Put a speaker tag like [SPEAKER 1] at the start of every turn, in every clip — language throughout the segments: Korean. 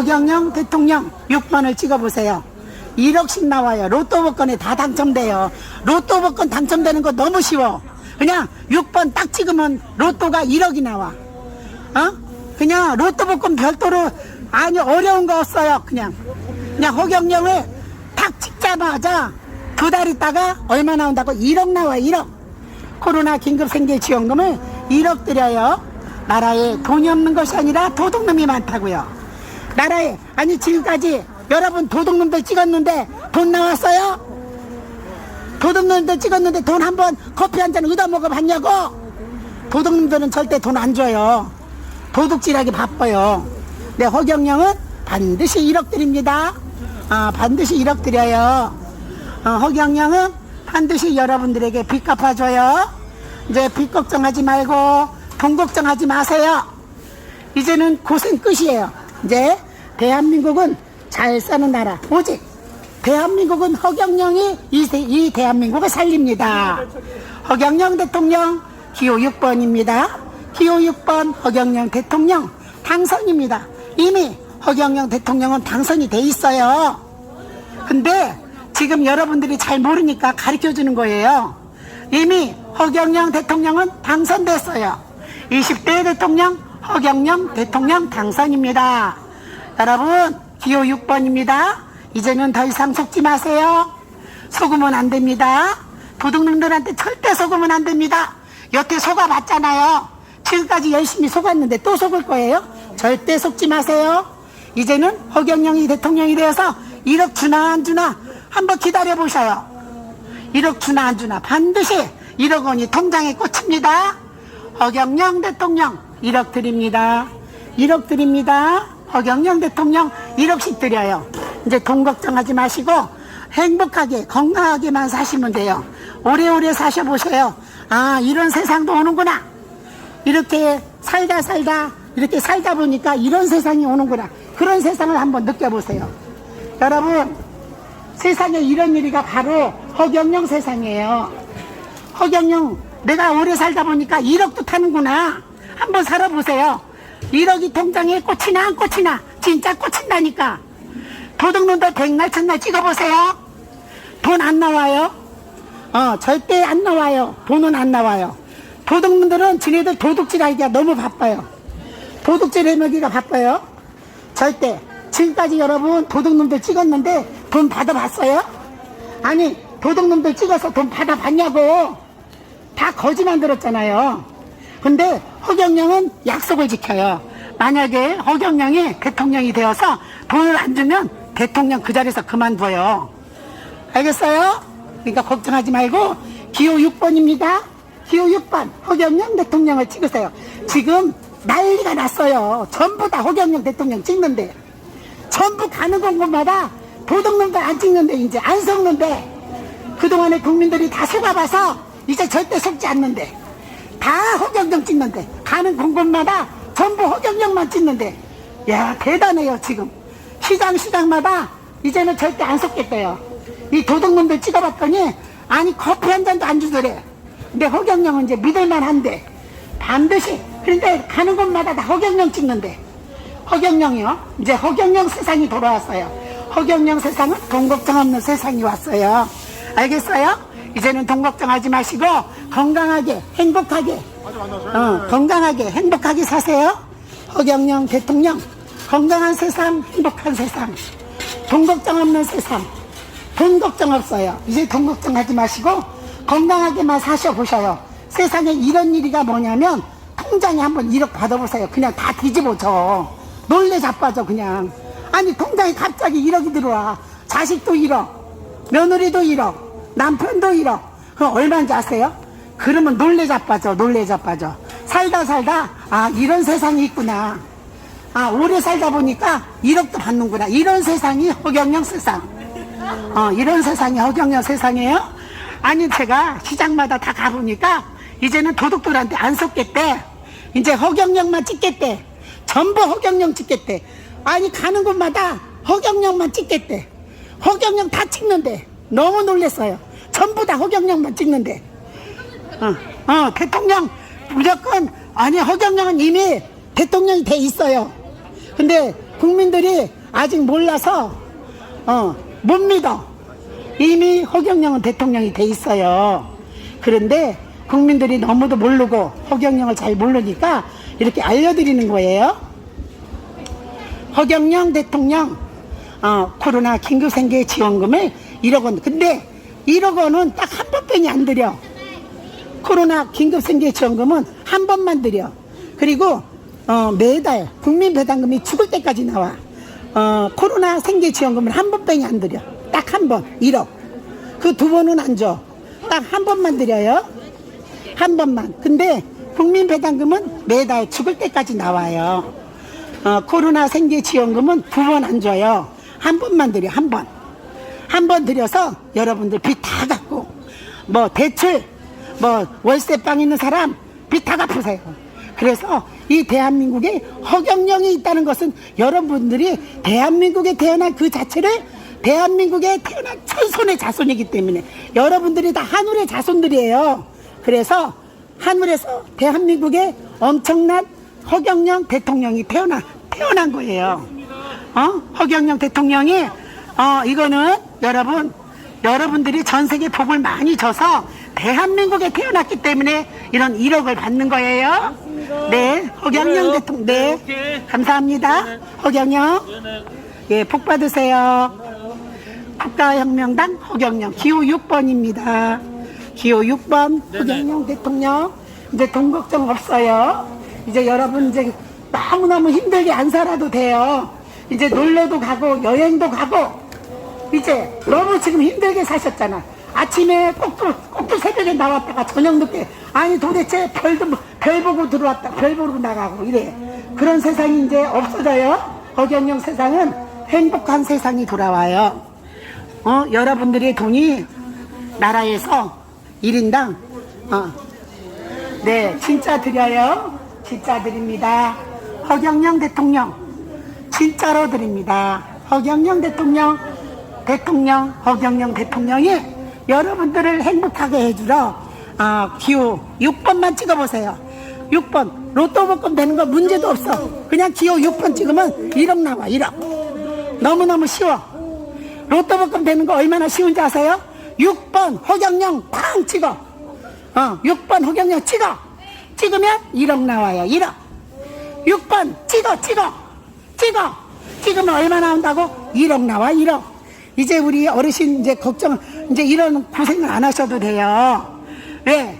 [SPEAKER 1] 허경영 대통령 6번을 찍어보세요. 1억씩 나와요. 로또 복권에 다 당첨돼요. 로또 복권 당첨되는 거 너무 쉬워. 그냥 6번 딱 찍으면 로또가 1억이 나와. 어? 그냥 로또 복권 별도로 아니 어려운 거 없어요. 그냥 그냥 허경영을 탁 찍자마자 두 달 있다가 얼마 나온다고 1억 나와 1억. 코로나 긴급 생계 지원금을 1억 드려요. 나라에 돈이 없는 것이 아니라 도둑놈이 많다고요. 나라에 아니 지금까지 여러분 도둑놈들 찍었는데 돈 나왔어요? 도둑놈들 찍었는데 돈 한 번 커피 한 잔 얻어 먹어 봤냐고? 도둑놈들은 절대 돈 안 줘요. 도둑질하기 바빠요. 네, 허경영은 반드시 1억 드립니다. 아, 반드시 1억 드려요. 어, 허경영은 반드시 여러분들에게 빚 갚아줘요. 이제 빚 걱정하지 말고 돈 걱정하지 마세요. 이제는 고생 끝이에요. 이제 대한민국은 잘 사는 나라. 오직 대한민국은 허경영이 이, 대- 이 대한민국을 살립니다. 허경영 대통령 기호 6번입니다. 기호 6번 허경영 대통령 당선입니다. 이미 허경영 대통령은 당선이 돼 있어요. 근데 지금 여러분들이 잘 모르니까 가르쳐 주는 거예요. 이미 허경영 대통령은 당선됐어요. 20대 대통령 허경영 대통령 당선입니다. 여러분 기호 6번입니다. 이제는 더 이상 속지 마세요. 속으면 안 됩니다. 도둑놈들한테 절대 속으면 안 됩니다. 여태 속아봤잖아요. 지금까지 열심히 속았는데 또 속을 거예요? 절대 속지 마세요. 이제는 허경영이 대통령이 되어서 1억 주나 안 주나 한번 기다려 보셔요. 1억 주나 안 주나 반드시 1억 원이 통장에 꽂힙니다. 허경영 대통령 1억 드립니다. 1억 드립니다. 허경영 대통령 1억씩 드려요. 이제 돈 걱정하지 마시고 행복하게 건강하게만 사시면 돼요. 오래오래 사셔보세요. 아 이런 세상도 오는구나. 이렇게 살다 살다 이렇게 살다 보니까 이런 세상이 오는구나. 그런 세상을 한번 느껴보세요. 여러분 세상에 이런 일이가 바로 허경영 세상이에요. 허경영 내가 오래 살다 보니까 1억도 타는구나. 한번 살아보세요. 1억이 통장에 꽂히나 안 꽂히나 진짜 꽂힌다니까. 도둑놈들 백날 첫날 찍어보세요. 돈 안 나와요. 어 절대 안 나와요. 돈은 안 나와요. 도둑놈들은 지네들 도둑질 하기가 너무 바빠요. 도둑질 해먹기가 바빠요. 절대. 지금까지 여러분 도둑놈들 찍었는데 돈 받아봤어요? 아니 도둑놈들 찍어서 돈 받아봤냐고. 다 거짓 만들었잖아요. 근데 허경영은 약속을 지켜요. 만약에 허경영이 대통령이 되어서 돈을 안 주면 대통령 그 자리에서 그만둬요. 알겠어요? 그러니까 걱정하지 말고 기호 6번입니다. 기호 6번 허경영 대통령을 찍으세요. 지금 난리가 났어요. 전부 다 허경영 대통령 찍는데 전부 가는 곳마다 도둑놈들 안 찍는데 이제 안 속는데 그동안에 국민들이 다 속아봐서 이제 절대 속지 않는데 다 허경영 찍는데 가는 곳곳마다 전부 허경영만 찍는데. 야 대단해요 지금. 시장 시장마다 이제는 절대 안 속겠대요. 이 도둑놈들 찍어봤더니 아니 커피 한 잔도 안 주더래. 근데 허경영은 이제 믿을만 한데. 반드시 그런데 가는 곳마다 다 허경영 찍는데. 허경영이요? 이제 허경영 세상이 돌아왔어요. 허경영 세상은 돈 걱정 없는 세상이 왔어요. 알겠어요? 이제는 돈 걱정하지 마시고 건강하게 행복하게 어, 건강하게 행복하게 사세요. 허경영 대통령 건강한 세상 행복한 세상. 돈 걱정 없는 세상. 돈 걱정 없어요. 이제 돈 걱정하지 마시고 건강하게만 사셔보셔요. 세상에 이런 일이가 뭐냐면 통장에 한번 1억 받아보세요. 그냥 다 뒤집어 져. 놀래 자빠져 그냥. 아니 통장에 갑자기 1억이 들어와. 자식도 1억 며느리도 1억 남편도 1억 그럼 얼마인지 아세요? 그러면 놀래 자빠져 놀래 자빠져. 살다 살다 아 이런 세상이 있구나. 아 오래 살다 보니까 1억도 받는구나. 이런 세상이 허경영 세상. 어 이런 세상이 허경영 세상이에요? 아니 제가 시장마다 다 가보니까 이제는 도둑들한테 안 속겠대. 이제 허경영만 찍겠대. 전부 허경영 찍겠대. 아니 가는 곳마다 허경영만 찍겠대. 허경영 다 찍는데 너무 놀랬어요 전부 다 허경영만 찍는데 어, 어, 대통령 무조건 아니 허경영은 이미 대통령이 돼 있어요. 근데 국민들이 아직 몰라서 어, 못 믿어. 이미 허경영은 대통령이 돼 있어요. 그런데 국민들이 너무도 모르고 허경영을 잘 모르니까 이렇게 알려드리는 거예요. 허경영 대통령 어, 코로나 긴급생계 지원금을 1억 원. 근데 1억 원은 딱 한 번뿐이 안 드려. 코로나 긴급 생계 지원금은 한 번만 드려. 그리고 어, 매달 국민 배당금이 죽을 때까지 나와. 어, 코로나 생계 지원금을 한 번뿐이 안 드려. 딱 한 번, 1억. 그 두 번은 안 줘. 딱 한 번만 드려요. 한 번만. 근데 국민 배당금은 매달 죽을 때까지 나와요. 어, 코로나 생계 지원금은 두 번 안 줘요. 한 번만 드려, 한 번. 한번 드려서 여러분들 빚 다 갚고, 뭐 대출, 뭐 월세방 있는 사람 빚 다 갚으세요. 그래서 이 대한민국에 허경영이 있다는 것은 여러분들이 대한민국에 태어난 그 자체를 대한민국에 태어난 천손의 자손이기 때문에 여러분들이 다 한울의 자손들이에요. 그래서 하늘에서 대한민국에 엄청난 허경영 대통령이 태어나 태어난 거예요. 어? 허경영 대통령이 어 이거는 여러분 여러분들이 전 세계 복을 많이 줘서 대한민국에 태어났기 때문에 이런 1억을 받는 거예요. 네, 허경영 대통령. 네, 감사합니다. 허경영. 예, 복 받으세요. 국가혁명당 허경영 기호 6번입니다. 기호 6번 허경영 대통령 이제 돈 걱정 없어요. 이제 여러분 이제 너무너무 힘들게 안 살아도 돼요. 이제 놀러도 가고 여행도 가고 이제 너무 지금 힘들게 사셨잖아. 아침에 꼭두 꼭두 새벽에 나왔다가 저녁 늦게 아니 도대체 별도 뭐- 별 보고 들어왔다 별 보고 나가고 이래 그런 세상이 이제 없어져요. 허경영 세상은 행복한 세상이 돌아와요. 어, 여러분들의 돈이 나라에서 1인당, 어, 네, 진짜 드려요. 진짜 드립니다. 허경영 대통령, 진짜로 드립니다. 허경영 대통령, 대통령, 허경영 대통령이 여러분들을 행복하게 해주러, 어, 기호 6번만 찍어보세요. 6번. 로또 복권 되는 거 문제도 없어. 그냥 기호 6번 찍으면 1억 나와, 1억. 너무너무 쉬워. 로또 복권 되는 거 얼마나 쉬운지 아세요? 6번 허경영 팡 찍어. 어, 6번 허경영 찍어. 찍으면 1억 나와요. 1억. 6번 찍어, 찍어. 찍어. 찍으면 얼마 나온다고? 1억 나와, 1억. 이제 우리 어르신 이제 걱정, 이제 이런 고생을 안 하셔도 돼요. 왜?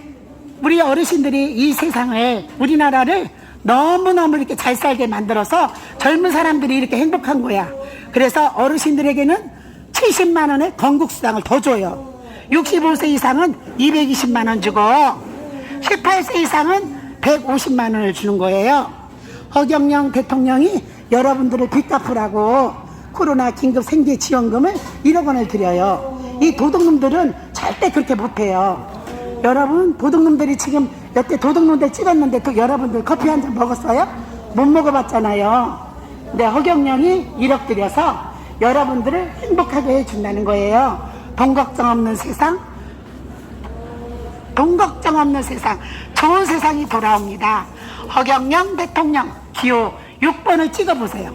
[SPEAKER 1] 우리 어르신들이 이 세상을, 우리나라를 너무너무 이렇게 잘 살게 만들어서 젊은 사람들이 이렇게 행복한 거야. 그래서 어르신들에게는 70만 원의 건국 수당을 더 줘요. 65세 이상은 220만 원 주고 18세 이상은 150만 원을 주는 거예요. 허경영 대통령이 여러분들을 빚 갚으라고 코로나 긴급 생계 지원금을 1억 원을 드려요. 이 도둑놈들은 절대 그렇게 못해요. 여러분 도둑놈들이 지금 여태 도둑놈들 찍었는데 또 여러분들 커피 한 잔 먹었어요? 못 먹어봤잖아요. 근데 허경영이 1억 들여서 여러분들을 행복하게 해준다는 거예요. 돈 걱정 없는 세상, 돈 걱정 없는 세상, 좋은 세상이 돌아옵니다. 허경영 대통령 기호 6번을 찍어보세요.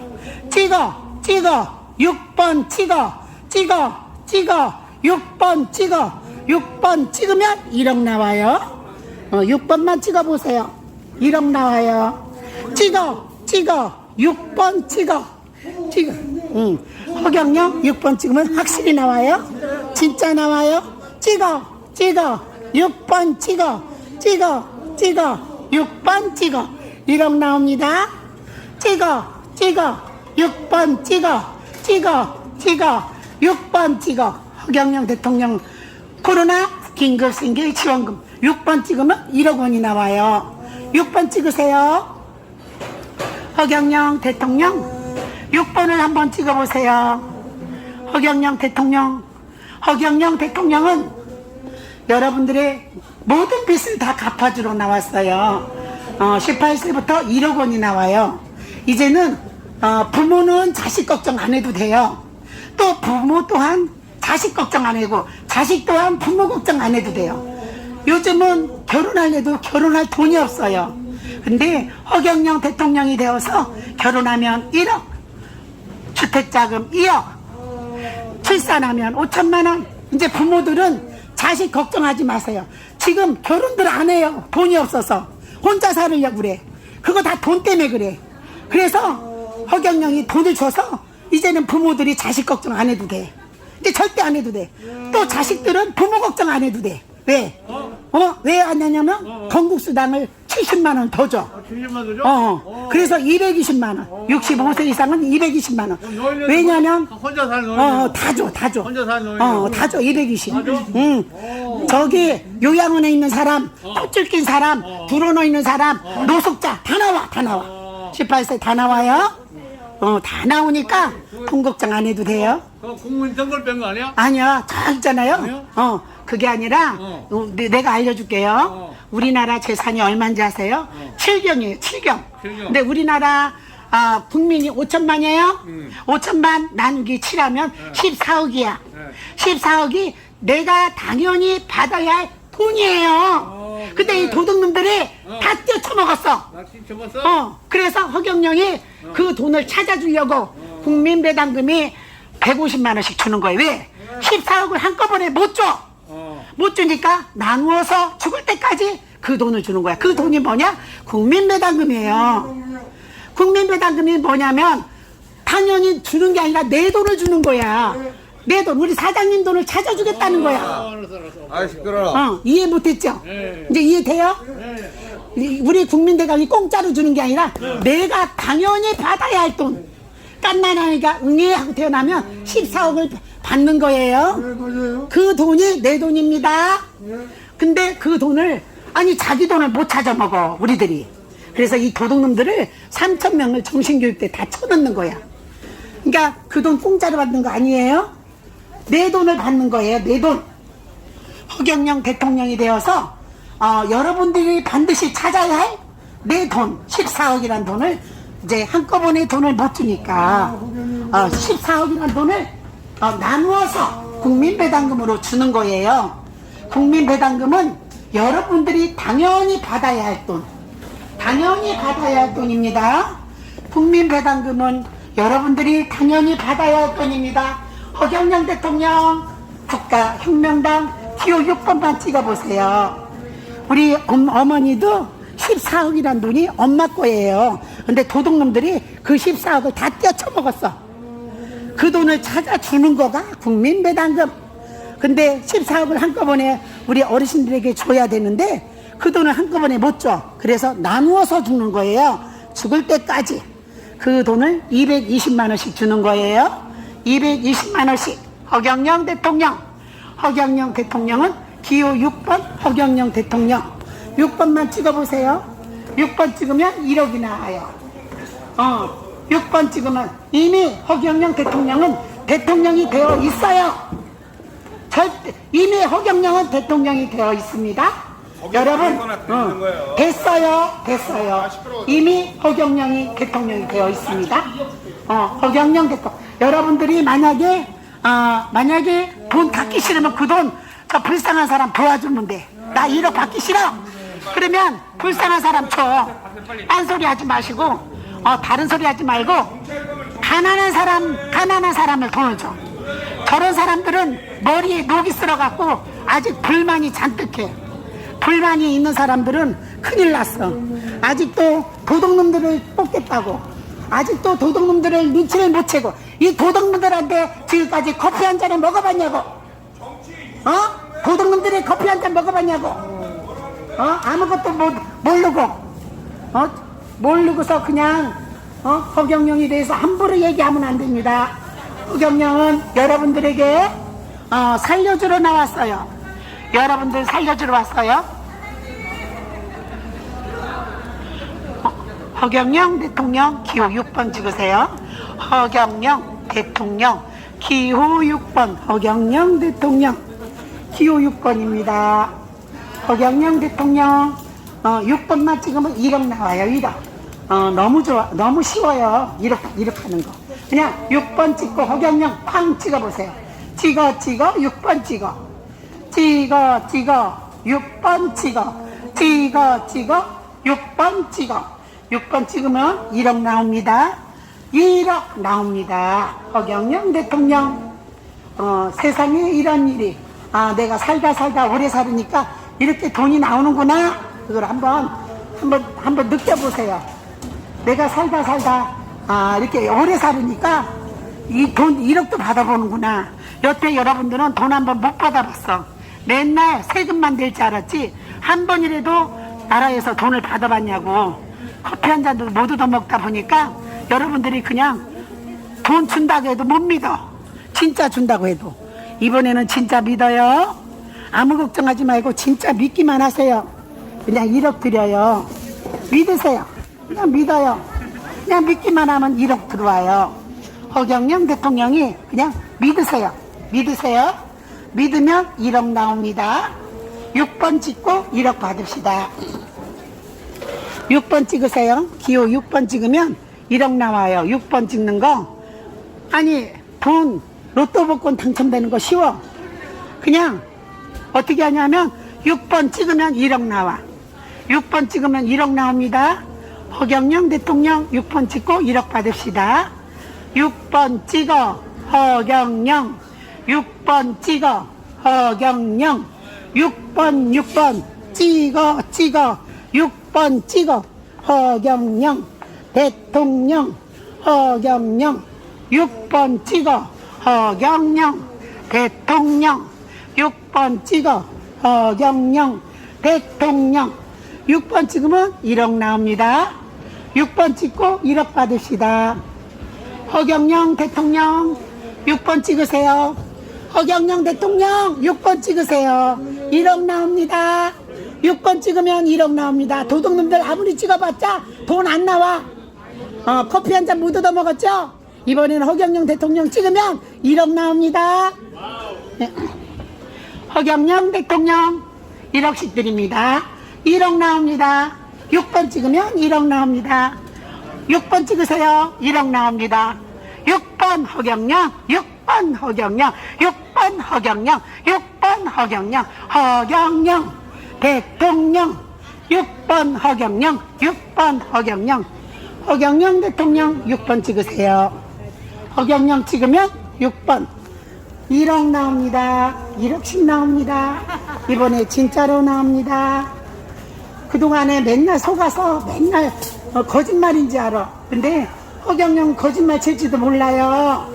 [SPEAKER 1] 찍어, 찍어, 6번 찍어, 찍어, 찍어, 6번 찍어, 6번 찍으면 1억 나와요. 어, 6번만 찍어 보세요. 1억 나와요. 찍어, 찍어, 6번 찍어, 찍어. 응. 허경영 6번 찍으면 확실히 나와요. 진짜 나와요. 찍어, 찍어, 6번 찍어, 찍어, 찍어, 6번 찍어. 1억 나옵니다. 찍어, 찍어, 6번 찍어, 찍어, 찍어, 6번 찍어. 허경영 대통령 코로나 긴급생계 지원금 6번 찍으면 1억 원이 나와요. 6번 찍으세요. 허경영 대통령 6번을 한번 찍어보세요. 허경영 대통령, 허경영 대통령은 여러분들의 모든 빚을 다 갚아주러 나왔어요. 어, 18세부터 1억 원이 나와요. 이제는 어, 부모는 자식 걱정 안 해도 돼요. 또 부모 또한 자식 걱정 안 하고 자식 또한 부모 걱정 안 해도 돼요. 요즘은 결혼하려도 결혼할 돈이 없어요. 근데 허경영 대통령이 되어서 결혼하면 1억, 주택자금 2억, 출산하면 5천만 원. 이제 부모들은 자식 걱정하지 마세요. 지금 결혼들 안 해요. 돈이 없어서 혼자 살으려고 그래. 그거 다 돈 때문에 그래. 그래서 허경영이 돈을 줘서 이제는 부모들이 자식 걱정 안 해도 돼. 이제 절대 안 해도 돼. 또 자식들은 부모 걱정 안 해도 돼. 왜? 어? 왜 안 하냐면 건국수당을 70만 원 더 줘.
[SPEAKER 2] 70만 도죠?
[SPEAKER 1] 어, 어. 그래서 220만 원. 65세 이상은 220만 원.
[SPEAKER 2] 노인네도
[SPEAKER 1] 왜냐면
[SPEAKER 2] 혼자 사는
[SPEAKER 1] 어,
[SPEAKER 2] 노인.
[SPEAKER 1] 어, 다 줘, 다 줘.
[SPEAKER 2] 혼자 사는 노인.
[SPEAKER 1] 어, 다 줘, 220.
[SPEAKER 2] 다 줘?
[SPEAKER 1] 응. 저기 요양원에 있는 사람,
[SPEAKER 2] 어.
[SPEAKER 1] 콧줄 낀 사람, 들어놓 있는 사람, 노숙자 다 나와, 다 나와.
[SPEAKER 2] 어.
[SPEAKER 1] 18세 다 나와요. 어, 다 나오니까 돈 걱정 안 해도 돼요.
[SPEAKER 2] 그 국민 등골 뺀거 아니야?
[SPEAKER 1] 아니야, 저 있잖아요.
[SPEAKER 2] 아니요?
[SPEAKER 1] 어, 그게 아니라
[SPEAKER 2] 어.
[SPEAKER 1] 어, 내- 내가 알려줄게요.
[SPEAKER 2] 어.
[SPEAKER 1] 우리나라 재산이 얼마인지 아세요? 칠 7경이에요, 7경.
[SPEAKER 2] 칠경.
[SPEAKER 1] 근데 우리나라 아, 국민이 5천만이에요?
[SPEAKER 2] 음.
[SPEAKER 1] 5천만 나누기 7하면 14억이야. 14억이 내가 당연히 받아야 할 돈이에요.
[SPEAKER 2] 어,
[SPEAKER 1] 근데. 이 도둑놈들이
[SPEAKER 2] 어.
[SPEAKER 1] 다 뛰어쳐먹었어.
[SPEAKER 2] 낚시 접었어?
[SPEAKER 1] 어, 그래서 허경영이 그 돈을 찾아주려고 국민배당금이 150만 원씩 주는 거예요. 왜? 14억을 한꺼번에 못 줘.
[SPEAKER 2] 어.
[SPEAKER 1] 못 주니까 나누어서 죽을 때까지 그 돈을 주는 거야. 그 돈이 뭐냐? 국민배당금이에요. 국민배당금이 뭐냐면 당연히 주는 게 아니라 내 돈을 주는 거야. 내 돈, 우리 사장님 돈을 찾아주겠다는
[SPEAKER 2] 어,
[SPEAKER 1] 거야.
[SPEAKER 2] 알았어, 알았어.
[SPEAKER 3] 아 시끄러.
[SPEAKER 1] 어, 이해 못했죠?
[SPEAKER 2] 네.
[SPEAKER 1] 이제 이해돼요?
[SPEAKER 2] 네.
[SPEAKER 1] 이- 우리 국민대감이 공짜로 주는 게 아니라 내가 당연히 받아야 할 돈. 깐난아이가 응애 하고 태어나면 14억을 받는 거예요.
[SPEAKER 3] 맞아요.
[SPEAKER 1] 그 돈이 내 돈입니다. 근데 그 돈을 아니 자기 돈을 못 찾아 먹어 우리들이. 그래서 이 도둑놈들을 3천 명을 정신교육 때 다 쳐넣는 거야. 그러니까 그 돈 공짜로 받는 거 아니에요? 내 돈을 받는 거예요. 내 돈. 허경영 대통령이 되어서 어, 여러분들이 반드시 찾아야 할 내 돈, 14억이란 돈을 이제 한꺼번에 돈을 못 주니까 어, 14억이란 돈을 어, 나누어서 국민배당금으로 주는 거예요. 국민배당금은 여러분들이 당연히 받아야 할 돈, 당연히 받아야 할 돈입니다. 국민배당금은 여러분들이 당연히 받아야 할 돈입니다. 허경영 대통령 국가혁명당 기호 6번만 찍어보세요. 우리 엄, 어머니도 14억이란 돈이 엄마 거예요. 근데 도둑놈들이 그 14억을 다 떼어쳐먹었어. 그 돈을 찾아주는 거가 국민배당금. 근데 14억을 한꺼번에 우리 어르신들에게 줘야 되는데 그 돈을 한꺼번에 못 줘. 그래서 나누어서 주는 거예요. 죽을 때까지. 그 돈을 220만 원씩 주는 거예요. 220만 원씩. 허경영 대통령. 허경영 대통령은 기호 6번 허경영 대통령. 6번만 찍어보세요. 6번 찍으면 1억이 나와요. 어, 6번 찍으면 이미 허경영 대통령은 대통령이 되어 있어요. 절대, 이미 허경영은 대통령이 되어 있습니다. 여러분,
[SPEAKER 3] 거예요.
[SPEAKER 1] 됐어요, 됐어요. 이미 허경영이 대통령이 되어 있습니다. 어, 허경영 대통령. 여러분들이 만약에, 어, 만약에 돈 갖기 싫으면 그 돈, 저 불쌍한 사람 도와주면 돼. 나 1억 받기 싫어. 그러면 불쌍한 사람 줘. 딴 소리 하지 마시고, 어, 다른 소리 하지 말고, 가난한 사람, 가난한 사람을 돈을 줘. 저런 사람들은 머리에 녹이 쓸어갖고 아직 불만이 잔뜩해. 불만이 있는 사람들은 큰일 났어. 아직도 도둑놈들을 뽑겠다고. 아직도 도둑놈들을 눈치를 못 채고. 이 도둑놈들한테 지금까지 커피 한 잔을 먹어봤냐고. 어? 도둑놈들이 커피 한 잔 먹어봤냐고. 어? 아무것도 못, 모르고. 어? 모르고서 그냥, 어? 허경영에 대해서 함부로 얘기하면 안 됩니다. 허경영은 여러분들에게, 어, 살려주러 나왔어요. 여러분들 살려주러 왔어요. 허- 허경영 대통령 기호 6번 찍으세요. 허경영 대통령 기호 6번 허경영 대통령 기호 6번입니다. 허경영 대통령 어, 6번만 찍으면 1억 나와요. 1억. 어, 너무 좋아. 너무 쉬워요. 1억, 1억 하는 거. 그냥 6번 찍고 허경영 팡 찍어보세요. 찍어 찍어 6번 찍어. 찍어 찍어 6번 찍어. 찍어 찍어 6번 찍어. 6번 찍으면 1억 나옵니다. 1억 나옵니다. 허경영 대통령. 어, 세상에 이런 일이. 아, 내가 살다 살다 오래 살으니까 이렇게 돈이 나오는구나. 그걸 한번, 한번, 한번 느껴보세요. 내가 살다 살다, 아, 이렇게 오래 살으니까 이 돈 1억도 받아보는구나. 여태 여러분들은 돈 한번 못 받아봤어. 맨날 세금만 낼줄 알았지. 한 번이라도 나라에서 돈을 받아봤냐고. 커피 한 잔도 못 얻어먹다 보니까 여러분들이 그냥 돈 준다고 해도 못 믿어. 진짜 준다고 해도. 이번에는 진짜 믿어요. 아무 걱정하지 말고 진짜 믿기만 하세요. 그냥 1억 드려요. 믿으세요. 그냥 믿어요. 그냥 믿기만 하면 1억 들어와요. 허경영 대통령이 그냥 믿으세요. 믿으세요. 믿으면 1억 나옵니다. 6번 찍고 1억 받읍시다. 6번 찍으세요. 기호 6번 찍으면 1억 나와요. 6번 찍는 거. 아니, 돈, 로또 복권 당첨되는 거 쉬워. 그냥 어떻게 하냐면 6번 찍으면 1억 나와. 6번 찍으면 1억 나옵니다. 허경영 대통령 6번 찍고 1억 받읍시다. 6번 찍어 허경영 6번 찍어 허경영 6번 6번 찍어 찍어 6번 찍어. 허경영 대통령 허경영. 6번 찍어. 허경영 대통령. 6번 찍어. 허경영 대통령. 6번 찍으면 1억 나옵니다. 6번 찍고 1억 받읍시다. 허경영 대통령. 6번 찍으세요. 허경영 대통령. 6번 찍으세요. 1억 나옵니다. 6번 찍으면 1억 나옵니다. 도둑놈들 아무리 찍어봤자 돈 안 나와. 어, 커피 한 잔 못 얻어 먹었죠? 이번에는 허경영 대통령 찍으면 1억 나옵니다. 네. 허경영 대통령 1억씩 드립니다. 1억 나옵니다. 6번 찍으면 1억 나옵니다. 6번 찍으세요. 1억 나옵니다. 6번 허경영, 6번 허경영, 6번 허경영, 6번 허경영, 허경영, 대통령, 6번 허경영, 6번 허경영, 허경영 대통령 6번 찍으세요. 허경영 찍으면 6번. 1억 나옵니다. 1억씩 나옵니다. 이번에 진짜로 나옵니다. 그동안에 맨날 속아서 맨날 어, 거짓말인지 알아. 근데 허경영 거짓말 칠지도 몰라요.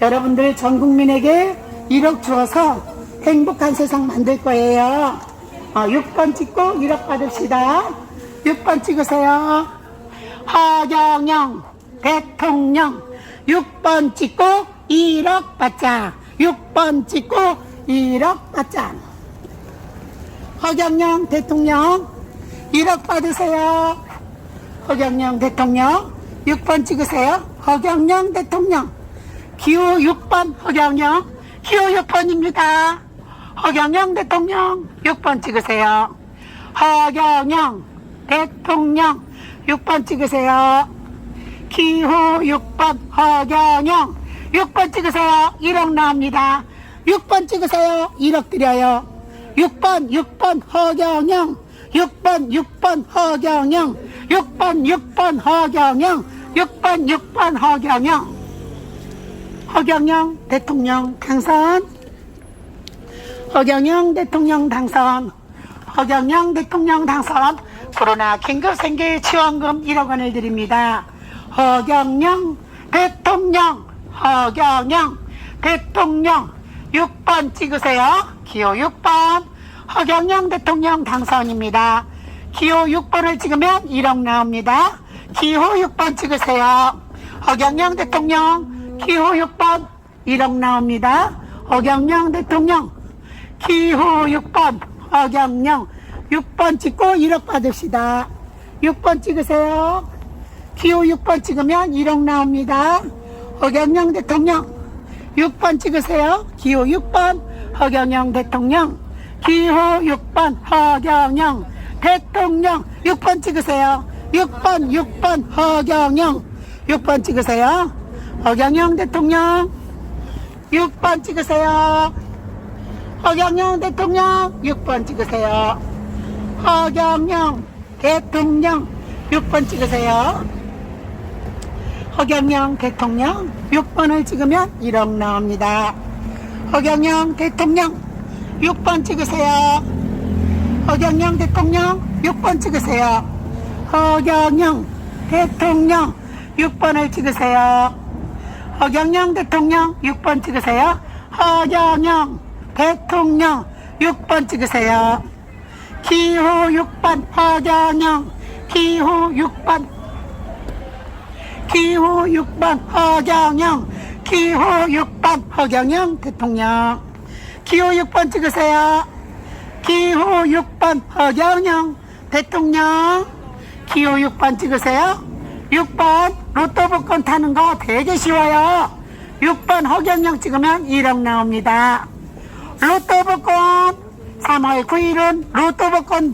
[SPEAKER 1] 여러분들 전 국민에게 1억 주어서 행복한 세상 만들 거예요. 어, 6번 찍고 1억 받읍시다. 6번 찍으세요. 허경영 대통령 6번 찍고 1억 받자. 6번 찍고 1억 받자. 허경영 대통령 1억 받으세요. 허경영 대통령 6번 찍으세요. 허경영 대통령 기호 6번 허경영 기호 6번입니다. 허경영 대통령 6번 찍으세요. 허경영 대통령 6번 찍으세요. 기호 6번 허경영 6번 찍으세요. 1억 나옵니다. 6번 찍으세요. 1억 드려요. 6번 6번 허경영 6번 6번 허경영 6번 6번 허경영 6번 6번 허경영 허경영 대통령 당선 허경영 대통령 당선 허경영 대통령 당선 코로나 긴급 생계 지원금 1억 원을 드립니다. 허경영 대통령 허경영 대통령 6번 찍으세요. 기호 6번 허경영 대통령 당선입니다. 기호 6번을 찍으면 1억 나옵니다. 기호 6번 찍으세요. 허경영 대통령 기호 6번 1억 나옵니다. 허경영 대통령 기호 6번 허경영 6번 찍고 1억 받읍시다. 6번 찍으세요. 기호 6번 찍으면 1억 나옵니다. 허경영 대통령 6번 찍으세요. 기호 6번 허경영 대통령 기호 6번 허경영 대통령 6번 찍으세요. 6번 6번 허경영 6번 찍으세요. 허경영 대통령 6번 찍으세요. 허경영 대통령 6번 찍으세요. 허경영 대통령 6번 찍으세요. 허경영 대통령 6번을 찍으면 1억 나옵니다. 허경영 대통령 6번 찍으세요. 허경영 대통령 6번 찍으세요. 허경영 대통령 6번을 찍으세요. 허경영 대통령 6번 찍으세요. 허경영 대통령 6번 찍으세요. 기호 6번 허경영 기호 6번 기호 6번 허경영 기호 6번 허경영 대통령 기호 6번 찍으세요. 기호 6번 허경영 대통령 기호 6번 찍으세요. 6번 로또 복권 타는 거 되게 쉬워요. 6번 허경영 찍으면 1억 나옵니다. 로또 복권 3월 9일은 로또 복권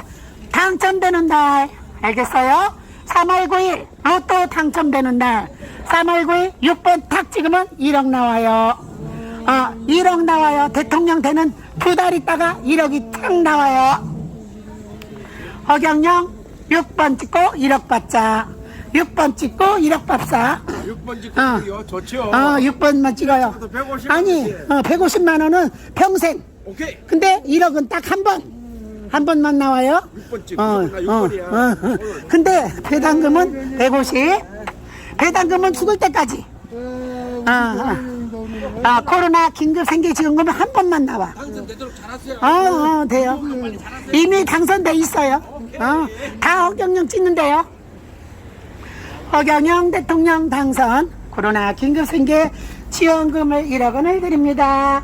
[SPEAKER 1] 당첨되는 날 알겠어요? 3월 9일 로또 당첨되는 날 3월 9일 6번 탁 찍으면 1억 나와요. 어, 1억 나와요. 대통령 되는 두 달 있다가 1억이 탁 나와요. 허경영 6번 찍고 1억 받자. 6번 찍고 1억 받자.
[SPEAKER 3] 6번
[SPEAKER 1] 어.
[SPEAKER 3] 찍고요. 좋죠.
[SPEAKER 1] 어, 6번만 찍어요.
[SPEAKER 3] 150만
[SPEAKER 1] 아니,
[SPEAKER 3] 원이지.
[SPEAKER 1] 어, 150만 원은 평생.
[SPEAKER 3] 오케이.
[SPEAKER 1] 근데 1억은 딱 한 번. 한 번만 나와요.
[SPEAKER 3] 6번 찍고
[SPEAKER 1] 어,
[SPEAKER 3] 나
[SPEAKER 1] 어,
[SPEAKER 3] 6번이야.
[SPEAKER 1] 어, 어. 근데 배당금은 150. 배당금은 죽을 때까지. 아, 아. 아, 코로나 긴급 생계지원금은 한 번만 나와.
[SPEAKER 3] 당선되도록 잘하세요.
[SPEAKER 1] 어, 어, 돼요. 이미 당선돼 있어요. 어, 다 허경영 찍는데요. 허경영 대통령 당선 코로나 긴급생계 지원금을 1억 원을 드립니다.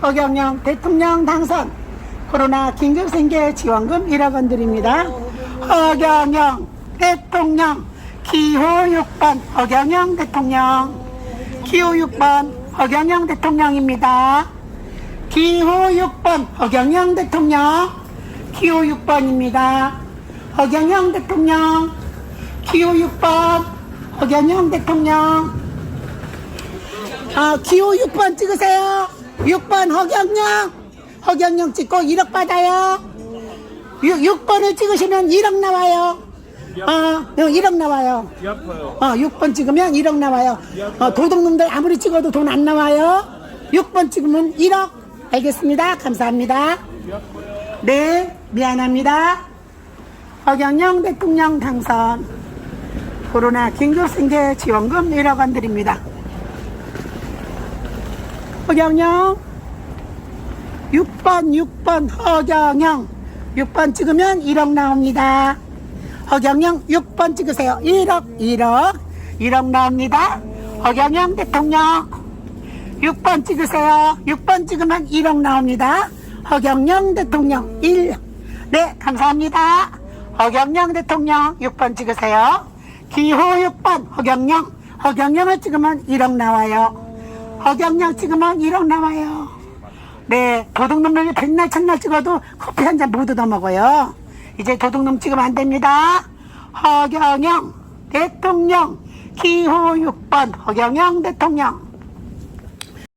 [SPEAKER 1] 허경영 대통령 당선 코로나 긴급생계 지원금 1억 원 드립니다. 허경영 대통령 기호 6번 허경영 대통령 기호 6번 허경영 대통령입니다. 기호 6번 허경영 대통령 기호 6번입니다. 허경영 대통령 기호 6번 허경영 대통령 아, 기호 6번 찍으세요. 6번 허경영 허경영 찍고 1억 받아요. 6, 번을 찍으시면 1억 나와요. 어, 1억
[SPEAKER 3] 나와요.
[SPEAKER 1] 어, 6번 찍으면 1억 나와요. 어, 도둑놈들 아무리 찍어도 돈 안 나와요. 6번 찍으면 1억. 알겠습니다. 감사합니다. 네, 미안합니다. 허경영 대통령 당선. 코로나 긴급생계 지원금 1억 원 드립니다. 허경영. 6번, 6번, 허경영. 6번 찍으면 1억 나옵니다. 허경영 6번 찍으세요. 1억, 1억, 1억 나옵니다. 허경영 대통령 6번 찍으세요. 6번 찍으면 1억 나옵니다. 허경영 대통령 1. 네, 감사합니다. 허경영 대통령 6번 찍으세요. 기호 6번 허경영. 허경영을 찍으면 1억 나와요. 허경영 찍으면 1억 나와요. 네, 도둑놈들이 백날 첫날 찍어도 커피 한 잔 못 얻어 먹어요. 이제 도둑놈 찍으면 안 됩니다. 허경영 대통령 기호 6번 허경영 대통령